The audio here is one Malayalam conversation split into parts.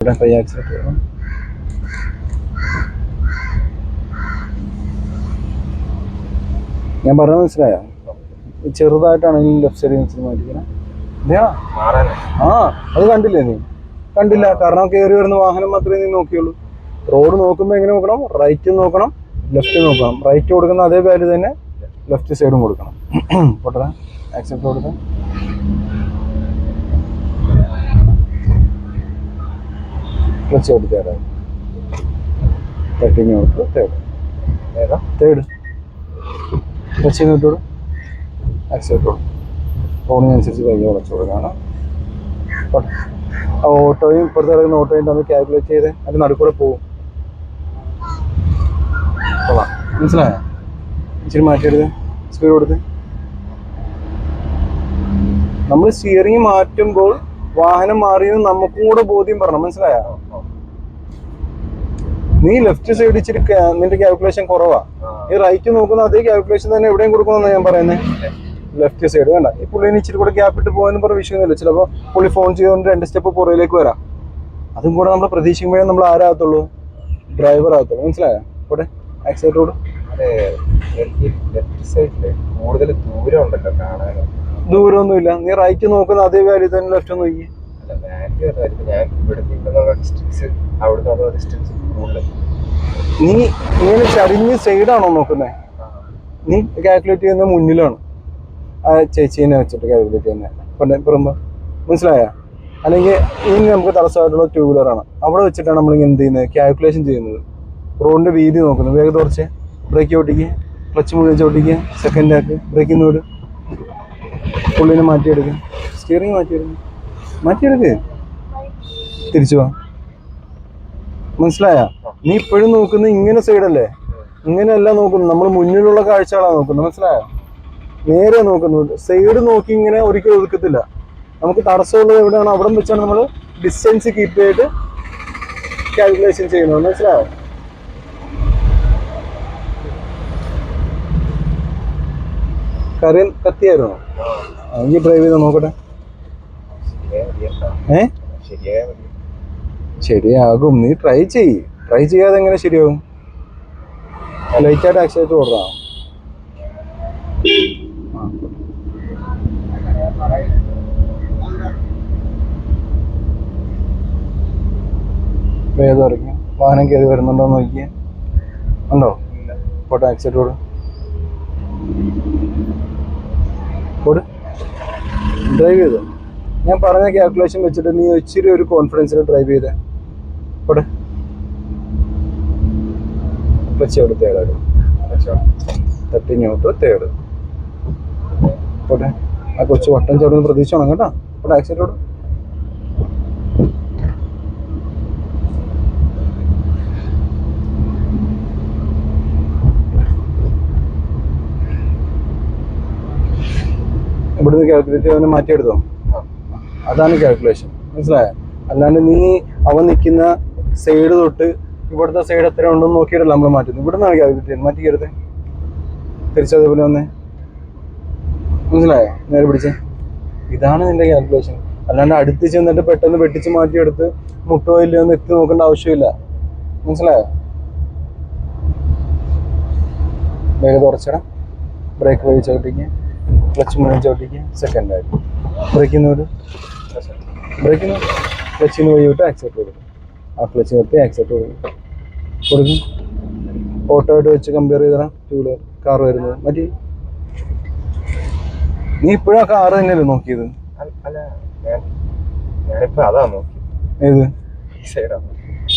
ഇവിടെ ആക്സിഡന്റ് ചെയ്യണം ഞാൻ പറഞ്ഞത് മനസ്സിലായോ? ഈ ഇനി ലെഫ്റ്റ് സൈഡിൽ വെച്ച് മാറ്റിക്കണേ ആ അത് കണ്ടില്ലേ നീ? കണ്ടില്ല. കാരണം കയറി വരുന്ന വാഹനം മാത്രമേ നീ നോക്കിയുള്ളൂ. റോഡ് നോക്കുമ്പോൾ എങ്ങനെ നോക്കണം? റൈറ്റ് നോക്കണം ലെഫ്റ്റ് നോക്കണം. റൈറ്റ് കൊടുക്കുന്ന അതേ വാല്യൂ തന്നെ ലെഫ്റ്റ് സൈഡും കൊടുക്കണം. പൊട്ടറ ആക്സെപ്റ്റ് കൊടുക്കാം. ക്ലച്ച് കൊടുത്തേരാ തട്ടിങ് കൊടുത്ത് തേർഡ് ഏതാ തേർഡ് ഇട്ടോളൂ ആക്സെപ്റ്റ് കൊടുക്കും ഫോണിനനുസരിച്ച് കൈ. ആ ഓട്ടോയും പുറത്ത് കിടക്കുന്ന ഓട്ടോയും തമ്മിൽ കാൽക്കുലേറ്റ് ചെയ്ത് അതിന് നടുക്കൂടെ പോകും കൊള്ളാം. മനസ്സിലായോ? ഇച്ചിരി മാറ്റിയെടുത്ത്. സ്പീഡ് കൊടുത്ത്. നമ്മൾ സ്റ്റിയറിംഗ് മാറ്റുമ്പോൾ വാഹനം മാറിയത് നമുക്കും കൂടെ ബോധ്യം പറയണം മനസ്സിലായോ? നീ ലെഫ്റ്റ് സൈഡ് ഇച്ചിരി നിന്റെ കാൽക്കുലേഷൻ കുറവാ. നീ റൈറ്റ് നോക്കുന്ന അതേ കാൽക്കുലേഷൻ തന്നെ എവിടെയും കൊടുക്കണമെന്ന് ഞാൻ പറയുന്നത് ലെഫ്റ്റ് സൈഡ് വേണ്ട. ഈ പുള്ളിന് ഇച്ചിരി കൂടെ ഗ്യാപ്പ് ഇട്ട് പോകാനും പറഞ്ഞ വിഷയമൊന്നുമില്ല ചിലപ്പോൾ പുള്ളി ഫോൺ ചെയ്തുകൊണ്ട് രണ്ട് സ്റ്റെപ്പ് പുറയിലേക്ക് വരാം. അതും കൂടെ നമ്മൾ പ്രതീക്ഷിക്കുമ്പോഴേ നമ്മൾ ആരാകത്തുള്ളൂ? ഡ്രൈവർ ആകത്തുള്ളൂ. മനസ്സിലായോ? ഇവിടെ ലെഫ്റ്റ് സൈഡിൽ കൂടുതൽ ദൂരം ഉണ്ടല്ലോ കാണാനോ. ദൂരമൊന്നുമില്ല. നീ റൈറ്റ് നോക്കുന്ന അതേ വാല്യൂ തന്നെ ലെഫ്റ്റ് നോക്കി. ഞാൻ ഡിസ്റ്റൻസ് ഡിസ്റ്റൻസ് കൂടുതൽ നീ ഇങ്ങനെ ചരിഞ്ഞ് സൈഡാണോ നോക്കുന്നത് നീ കാൽക്കുലേറ്റ് ചെയ്യുന്ന മുന്നിലാണ്. ആ ചേച്ചീനെ വെച്ചിട്ട് കാൽക്കുലേറ്റ് ചെയ്യുന്നത് പറയുമ്പോ മനസ്സിലായ? അല്ലെങ്കിൽ ഇനി നമുക്ക് തടസ്സമായിട്ടുള്ള ടൂ വീലറാണ് അവിടെ വെച്ചിട്ടാണ് നമ്മൾ എന്ത് ചെയ്യുന്നത്? കാൽക്കുലേഷൻ ചെയ്യുന്നത്. റോഡിന്റെ വീതി നോക്കുന്നത് വേഗം കുറച്ച് ബ്രേക്ക് ഓട്ടിക്കുക ക്ലച്ച് മുഴുവൻ ചോട്ടിക്കുക സെക്കൻഡ് ആക്ക്. ബ്രേക്കിൽ വിടും. പുള്ളിനെ മാറ്റിയെടുക്കുക സ്റ്റിയറിംഗ് മാറ്റിയെടുക്കുക മാറ്റിയെടുക്കുക തിരിച്ചു വാ. മനസ്സിലായ? നീ ഇപ്പോഴും നോക്കുന്നത് ഇങ്ങനെ സൈഡല്ലേ ഇങ്ങനെയല്ല നോക്കുന്നത്. നമ്മൾ മുന്നിലുള്ള കാഴ്ചകളാണ് നോക്കുന്നത്. മനസ്സിലായോ? നേരെ നോക്കുന്നത്. സൈഡ് നോക്കി ഇങ്ങനെ ഒരിക്കലും ഒതുക്കത്തില്ല. നമുക്ക് തടസ്സമുള്ളത് എവിടെയാണ്? അവിടെ വെച്ചാണ് നമ്മൾ ഡിസ്റ്റൻസ് കീപ്പ് ചെയ്തിട്ട് കാൽക്കുലേഷൻ ചെയ്യുന്നത്. മനസ്സിലായോ? കറിയൻ കത്തിയായിരുന്നോ? എനിക്ക് ഡ്രൈവ് ചെയ്ത് നോക്കട്ടെ. ഏ? ശരിയായ ശരിയാകും. നീ ട്രൈ ചെയ്യ്. ട്രൈ ചെയ്യാതെ എങ്ങനെ ശരിയാകും? ലൈറ്റായിട്ട് ആക്സിഡന്റ് ഓർഡറാ വേദം ഇറങ്ങി വാഹനം കയറി വരുന്നുണ്ടോ എന്ന് നോക്കിയേ. ഉണ്ടോ? പോട്ടെ ആക്സിഡന്റ് ഓട്. ഡ്രൈവ് ചെയ്തോ? ഞാൻ പറഞ്ഞ കാൽക്കുലേഷൻ വെച്ചിട്ട് നീ ഇച്ചിരി ഒരു കോൺഫിഡൻസിൽ ഡ്രൈവ് ചെയ്തേ. പോട്ടെ ക്ലച്ച് അവിടെ തേടാడు തട്ടി ഇങ്ങോട്ട് തേട് പോട്ടെ ആ കൊച്ചു വട്ടം ചവിടുന്ന പ്രതീക്ഷ വേണം കേട്ടോ. പോട്ടെ ആക്സിഡന്റ് ഓട്. ഇവിടുന്ന് കാൽക്കുലേറ്റ് അവനെ മാറ്റിയെടുത്തോ? അതാണ് കാൽക്കുലേഷൻ മനസ്സിലായോ? അല്ലാണ്ട് നീ അവൻ നിൽക്കുന്ന സൈഡ് തൊട്ട് ഇവിടുത്തെ സൈഡ് എത്ര ഉണ്ടെന്ന് നോക്കിയിട്ടല്ല നമ്മൾ മാറ്റുന്നത്. ഇവിടെ നിന്നാണ് ചെയ്യുന്നത് മാറ്റിക്കരുത് തിരിച്ചതേപോലെ വന്നേ. മനസ്സിലായോ? നേരെ പിടിച്ചേ. ഇതാണ് നിന്റെ കാൽക്കുലേഷൻ അല്ലാണ്ട് അടുത്ത് ചെന്നിട്ട് പെട്ടെന്ന് വെട്ടിച്ച് മാറ്റിയെടുത്ത് മുട്ടോ ഇല്ലയോ എന്ന് എത്തി നോക്കേണ്ട ആവശ്യമില്ല. മനസ്സിലായോ? വേഗം തുറച്ചിടാം. ബ്രേക്ക് വഴി ചവിട്ടിക്കുക ക്ലച്ച് മുഴുവൻ ചവിട്ടിക്കുക സെക്കൻഡ് ആയിട്ട്. ബ്രേക്കിന്ന് ബ്രേക്കിന് ക്ലച്ചിന് വഴി വിട്ട് ആക്സെപ്റ്റ് കൊടുക്കും ആ ക്ലച്ച് നിർത്തി ആക്സെപ്റ്റ് കൊടുക്കും. കൊടുക്കും. ഓട്ടോയായിട്ട് വെച്ച് കമ്പയർ ചെയ്തടാം. ടൂ വീലർ കാർ വരുന്നത്. മറ്റേ നീ ഇപ്പോഴും ആ കാർ തന്നെയല്ലേ നോക്കിയത്? ഏത്?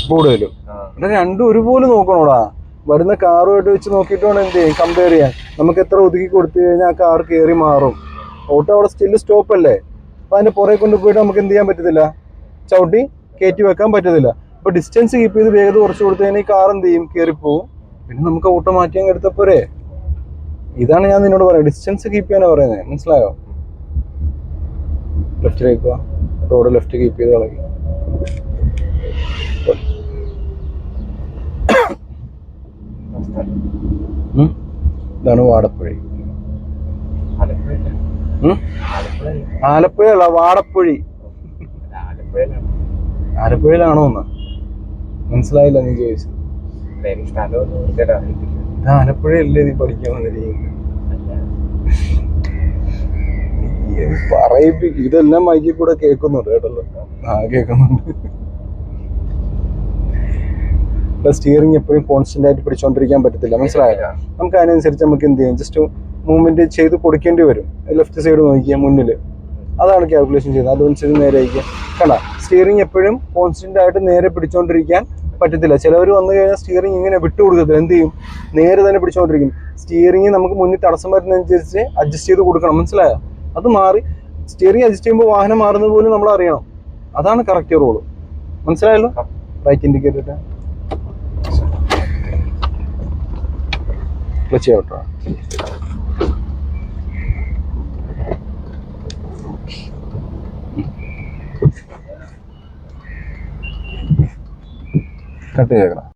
കൂടുതലും രണ്ടും ഒരുപോലെ നോക്കണോടാ. വരുന്ന കാറുമായിട്ട് വെച്ച് നോക്കിയിട്ട് വേണം എന്ത് ചെയ്യും? കമ്പയർ ചെയ്യാൻ നമുക്ക് എത്ര ഒതുക്കി കൊടുത്തു കഴിഞ്ഞാൽ ആ കാർ കയറി മാറും. ഓട്ടോ അവിടെ സ്റ്റിൽ സ്റ്റോപ്പ് അല്ലേ? അപ്പൊ അതിന്റെ പുറകെ കൊണ്ടുപോയിട്ട് നമുക്ക് എന്ത് ചെയ്യാൻ പറ്റത്തില്ല? ചവിട്ടി കയറ്റി വെക്കാൻ പറ്റത്തില്ല. അപ്പൊ ഡിസ്റ്റൻസ് കീപ്പ് ചെയ്ത് വേഗത കുറച്ച് കൊടുത്തു ഈ കാർ എന്ത് ചെയ്യും? കയറി പോവും. പിന്നെ നമുക്ക് ഓട്ടോ മാറ്റി അങ്ങ് പോരെ? ഇതാണ് ഞാൻ നിന്നോട് പറയാം ഡിസ്റ്റൻസ് കീപ്പ് ചെയ്യാനാണ് പറയുന്നത്. മനസ്സിലായോ? ലെഫ്റ്റിലേക്ക് റോഡ് ലെഫ്റ്റ് കീപ്പ് ചെയ്ത് കളയും ഉം. ഇതാണ് വാടപ്പുഴി. ആലപ്പുഴ അല്ല വാടപ്പുഴി. ആലപ്പുഴയിലാണോ. എന്ന് മനസ്സിലായില്ല നീ ചോദിച്ചു ആലപ്പുഴയല്ലേ നീ പഠിക്കാൻ വന്നിരിക്കുന്നത്? അല്ല. ഈ പറയിപ്പി ഇതെല്ലാം മൈക്കിൽ കൂടെ കേൾക്കുന്നുണ്ട് കേട്ടല്ലോ. ആ കേൾക്കുന്നുണ്ട്. സ്റ്റിയറിംഗ് എപ്പോഴും കോൺസ്റ്റന്റ് ആയിട്ട് പിടിച്ചോണ്ടിരിക്കാൻ പറ്റത്തില്ല. മനസ്സിലായോ? നമുക്ക് അതിനനുസരിച്ച് നമുക്ക് എന്ത് ചെയ്യാം? ജസ്റ്റ് മൂവ്മെന്റ് ചെയ്ത് കൊടുക്കേണ്ടി വരും. ലെഫ്റ്റ് സൈഡ് നോക്കിയാൽ മുന്നിൽ. അതാണ് കാൽക്കുലേഷൻ ചെയ്യുന്നത് അതനുസരിച്ച് നേരെ അയക്കുക. കണ്ട? സ്റ്റിയറിംഗ് എപ്പോഴും കോൺസ്റ്റന്റ് ആയിട്ട് നേരെ പിടിച്ചോണ്ടിരിക്കാൻ പറ്റത്തില്ല. ചിലവർ വന്നു കഴിഞ്ഞാൽ സ്റ്റിയറിംഗ് ഇങ്ങനെ വിട്ടു കൊടുക്കത്തില്ല. എന്ത് ചെയ്യും? നേരെ തന്നെ പിടിച്ചുകൊണ്ടിരിക്കും സ്റ്റിയറിംഗ് നമുക്ക് മുന്നിൽ തടസ്സം വരുന്നതനുസരിച്ച് അഡ്ജസ്റ്റ് ചെയ്ത് കൊടുക്കണം. മനസ്സിലായോ? അത് മാറി. സ്റ്റിയറിംഗ് അഡ്ജസ്റ്റ് ചെയ്യുമ്പോൾ വാഹനം മാറുന്നത് പോലും നമ്മൾ അറിയണം. അതാണ് കറക്റ്റ് റോൾ മനസ്സിലായല്ലോ? റൈറ്റ് ഇൻഡിക്കേറ്റർ ക്ലച്ച് ചെയ്യട്ടോ കട്ട് ചെയ്തേക്കണം.